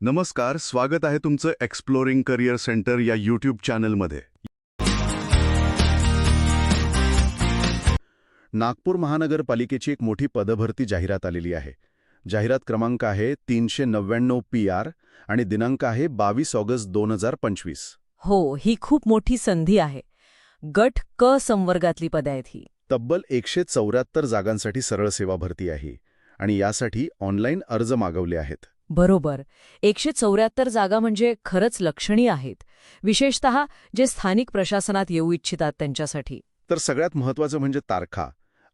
नमस्कार स्वागत आहे तुमचं एक्सप्लोरिंग करिअर सेंटर या यूट्यूब चॅनलमध्ये नागपूर महानगरपालिकेची एक मोठी पदभरती जाहिरात आलेली आहे. जाहिरात क्रमांक आहे तीनशे नव्याण्णव पी आर आणि दिनांक आहे बावीस ऑगस्ट दोन हजार पंचवीस. हो ही खूप मोठी संधी आहे. गट क संवर्गातली पदं आहेत ही. तब्बल एकशे चौऱ्याहत्तर जागांसाठी सरळ सेवा भरती आहे. आणि यासाठी ऑनलाईन अर्ज मागवले आहेत. बरोबर. एकशे चौऱ्याहत्तर जागा म्हणजे खरंच लक्षणीय आहेत. विशेषतः जे स्थानिक प्रशासनात येऊ इच्छितात त्यांच्यासाठी. तर सगळ्यात महत्त्वाचं म्हणजे तारखा.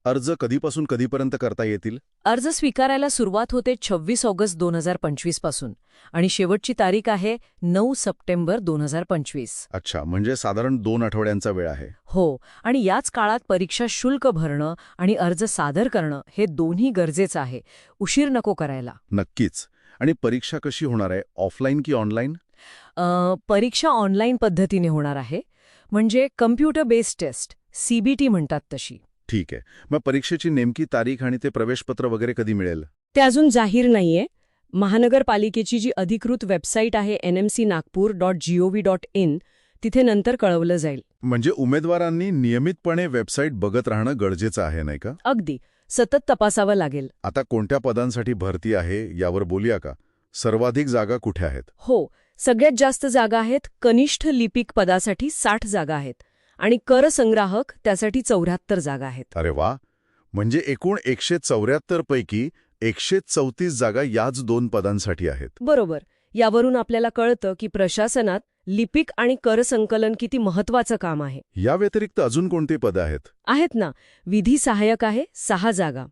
अर्ज कधीपासून कधीपर्यंत करता येतील? अर्ज स्वीकारायला सुरुवात होते 26 ऑगस्ट दोन हजार पंचवीसपासून आणि शेवटची तारीख आहे नऊ सप्टेंबर दोन हजार पंचवीस. अच्छा म्हणजे साधारण दोन आठवड्यांचा वेळ आहे. हो आणि याच काळात परीक्षा शुल्क भरणं आणि अर्ज सादर करणं हे दोन्ही गरजेचं आहे. उशीर नको करायला. नक्कीच. आणि परीक्षा कशी होणार आहे? ऑफलाईन की ऑनलाईन? परीक्षा ऑनलाईन पद्धतीने होणार आहे. म्हणजे कम्प्युटर बेस्ड टेस्ट सीबीटी म्हणतात तशी. ठीक आहे. मग परीक्षेची नेमकी तारीख आणि ते प्रवेशपत्र वगैरे कधी मिळेल? ते अजून जाहीर नाहीये. महानगरपालिकेची जी अधिकृत वेबसाईट आहे N M C Nagpur dot G O V dot in तिथे नंतर कळवलं जाईल. म्हणजे उमेदवारांनी नियमितपणे वेबसाईट बघत राहणं गरजेचं आहे नाही का? अगदी. सतत तपासावं लागेल. आता कोणत्या पदांसाठी भरती आहे यावर बोलूया का? सर्वाधिक जागा कुठे आहेत? हो सगळ्यात जास्त जागा आहेत कनिष्ठ लिपिक पदासाठी साठ जागा आहेत आणि कर संग्राहक त्यासाठी चौऱ्याहत्तर जागा आहेत. अरे वा! म्हणजे एकूण एकशे चौऱ्याहत्तर पैकी एकशे चौतीस जागा याच दोन पदांसाठी आहेत. बरोबर. यावरून आपल्याला कळतं की प्रशासनात लिपिक आणि कर संकलन किती महत्वाचं काम आहे? या व्यतिरिक्त अजून कोणती पदं आहेत? आहेत ना. विधी सहाय्यक आहे सहा जागा.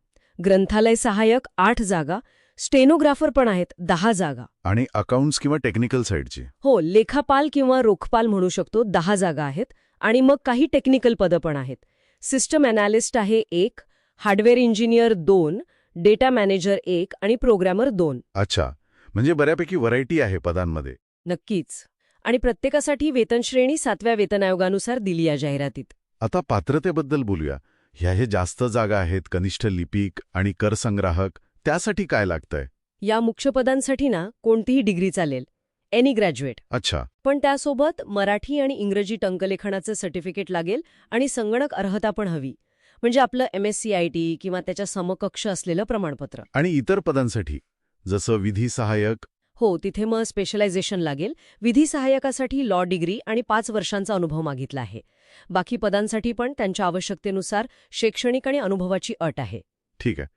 ग्रंथालय सहाय्यक आठ जागा. स्टेनोग्राफर पण आहेत दहा जागा. आणि अकाउंट्स किंवा टेक्निकल साईडची हो लेखापाल किंवा रोखपाल म्हणू शकतो दहा जागा आहेत. आणि मग काही टेक्निकल पदं पण आहेत. सिस्टम अनालिस्ट आहे एक हार्डवेअर इंजिनियर दोन डेटा मॅनेजर एक आणि प्रोग्रॅमर दोन. अच्छा. म्हणजे बऱ्यापैकी व्हरायटी आहे पदांमध्ये. नक्कीच. आणि प्रत्येकासाठी वेतनश्रेणी सातव्या वेतन आयोगानुसार दिली या जाहिरातीत. आता पात्रतेबद्दल बोलूया. ह्या हे जास्त जागा आहेत कनिष्ठ लिपिक आणि कर संग्राहक. त्यासाठी काय लागतंय? या मुख्य पदांसाठी ना कोणतीही डिग्री चालेल. एनी ग्रॅज्युएट अच्छा. पण त्यासोबत मराठी आणि इंग्रजी टंकलेखनाचं सर्टिफिकेट लागेल आणि संगणक अर्हता पण हवी. म्हणजे आपलं M S C I T किंवा त्याच्या समकक्ष असलेलं प्रमाणपत्र. आणि इतर पदांसाठी जसं विधी सहाय्यक हो तिथे मग स्पेशलायझेशन लागेल. विधी सहाय्यकासाठी लॉ डिग्री आणि पाच वर्षांचा अनुभव मागितला आहे. बाकी पदांसाठी पण त्यांच्या आवश्यकतेनुसार शैक्षणिक आणि अनुभवाची अट आहे. ठीक आहे.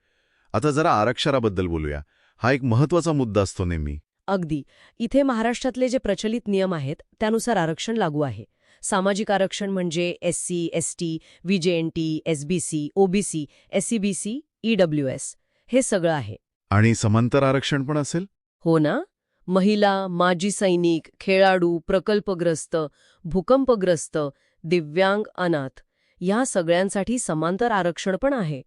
आता जरा आरक्षणाबद्दल बोलूया. हा एक महत्त्वाचा मुद्दा असतो नेहमी. अगदी. इथे महाराष्ट्रातले जे प्रचलित नियम आहेत त्यानुसार आरक्षण लागू आहे. सामाजिक आरक्षण म्हणजे S C S T VJNT SBC OBC SCBC EWS हे सगळं आहे. आणि समांतर आरक्षण पण असेल? हो ना? महिला माजी सैनिक खेळाडू प्रकल्पग्रस्त भूकंपग्रस्त दिव्यांग अनाथ या सगळ्यांसाठी समांतर आरक्षण पण आहे.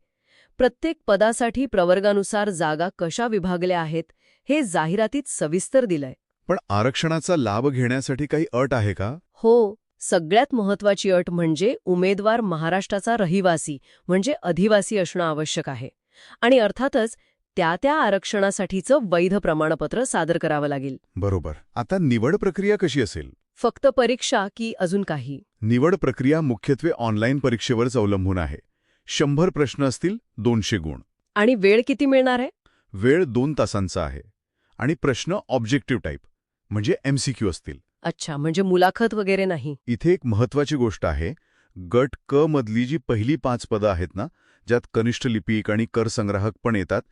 प्रत्येक पदासाठी प्रवर्गानुसार जागा कशा विभागल्या आहेत हे जाहिरातीत सविस्तर दिलंय. पण आरक्षणाचा लाभ घेण्यासाठी काही अट आहे का? हो सगळ्यात महत्वाची अट म्हणजे उमेदवार महाराष्ट्राचा रहिवासी म्हणजे अधिवासी असणं आवश्यक आहे. आणि अर्थातच त्या त्या आरक्षणासाठीचं वैध प्रमाणपत्र सादर करावं लागेल. बरोबर. आता निवड प्रक्रिया कशी असेल? फक्त परीक्षा की अजून काही? निवड प्रक्रिया मुख्यत्वे ऑनलाईन परीक्षेवरच अवलंबून आहे. शंभर प्रश्न असतील दोनशे गुण. आणि वेळ किती मिळणार आहे? वेळ दोन तासांचा आहे. आणि प्रश्न ऑब्जेक्टिव्ह टाईप म्हणजे एमसीक्यू असतील. अच्छा म्हणजे मुलाखत वगैरे नाही. इथे एक महत्वाची गोष्ट आहे गट क मधली जी पहिली पाच पदं आहेत ना ज्यात कनिष्ठ लिपिक आणि कर संग्राहक पण येतात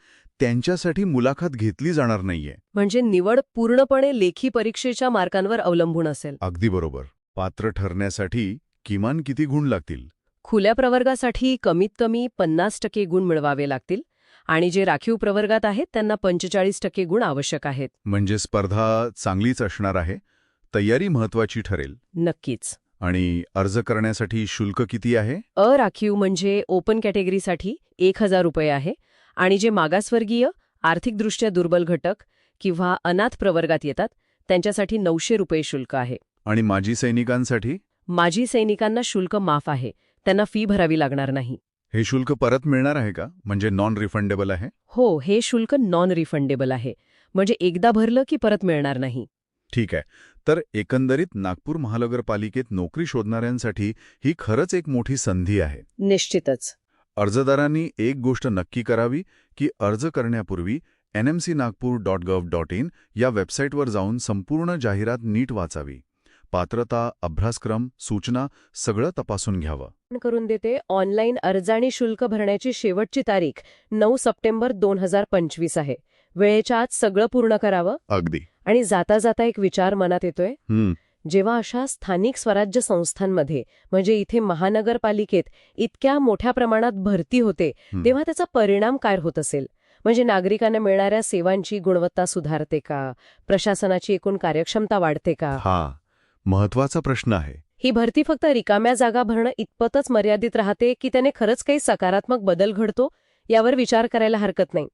त्यांच्यासाठी मुलाखत घेतली जाणार नाहीये. म्हणजे निवड पूर्णपणे लेखी परीक्षेच्या मार्कांवर अवलंबून असेल. अगदी बरोबर. पात्र ठरण्यासाठी किमान किती गुण लागतील? खुल्या प्रवर्गासाठी कमीत कमी पन्नास टक्के गुण मिळवावे लागतील आणि जे राखीव प्रवर्गात आहेत त्यांना पंचेचाळीस टक्के गुण आवश्यक आहेत. म्हणजे स्पर्धा चांगलीच असणार आहे. तयारी महत्वाची ठरेल. नक्कीच. आणि अर्ज करण्यासाठी शुल्क किती आहे? अराखीव म्हणजे ओपन कॅटेगरीसाठी एक हजार रुपये आहे आणि जे मागासवर्गीय आर्थिकदृष्ट्या दुर्बल घटक किंवा अनाथ प्रवर्गात येतात त्यांच्यासाठी नऊशे रुपये शुल्क आहे. आणि माजी सैनिकांसाठी? माजी सैनिकांना शुल्क माफ आहे त्यांना फी भरावी लागणार नाही. हे शुल्क परत मिळणार आहे का? म्हणजे नॉन रिफंडेबल आहे? हो हे शुल्क नॉन रिफंडेबल आहे. म्हणजे एकदा भरलं की परत मिळणार नाही. ठीक आहे. तर एकंदरीत नागपूर महानगरपालिकेत नोकरी शोधणाऱ्यांसाठी ही खरंच एक मोठी संधी आहे. निश्चितच. अर्जदारांनी एक गोष्ट नक्की करावी की अर्ज करण्यापूर्वी N M C Nagpur dot gov dot in या वेबसाईटवर जाऊन संपूर्ण जाहिरात नीट वाचावी. पात्रता अभ्यासक्रम सूचना सगळं तपासून घ्यावं. करून देते ऑनलाईन अर्ज आणि शुल्क भरण्याची शेवटची तारीख नऊ सप्टेंबर दोन हजार पंचवीस आहे. वेळेच्या आत सगळं पूर्ण करावं? अगदी. आणि जाता जाता एक विचार मनात येतोय? जेव्हा अशा स्थानिक स्वराज्य संस्थांमध्ये म्हणजे इथे महानगरपालिकेत इतक्या मोठ्या प्रमाणात भरती होते. तेव्हा त्याचा परिणाम काय होत असेल? म्हणजे नागरिकांना मिळणाऱ्या सेवांची गुणवत्ता सुधारते का? प्रशासनाची एकूण कार्यक्षमता वाढते का? हा महत्त्वाचा प्रश्न आहे. ही भरती फक्त रिकाम्या जागा भरणं इतपतच मर्यादित राहते की त्याने खरंच काही सकारात्मक बदल घडतो? यावर विचार करायला हरकत नाही.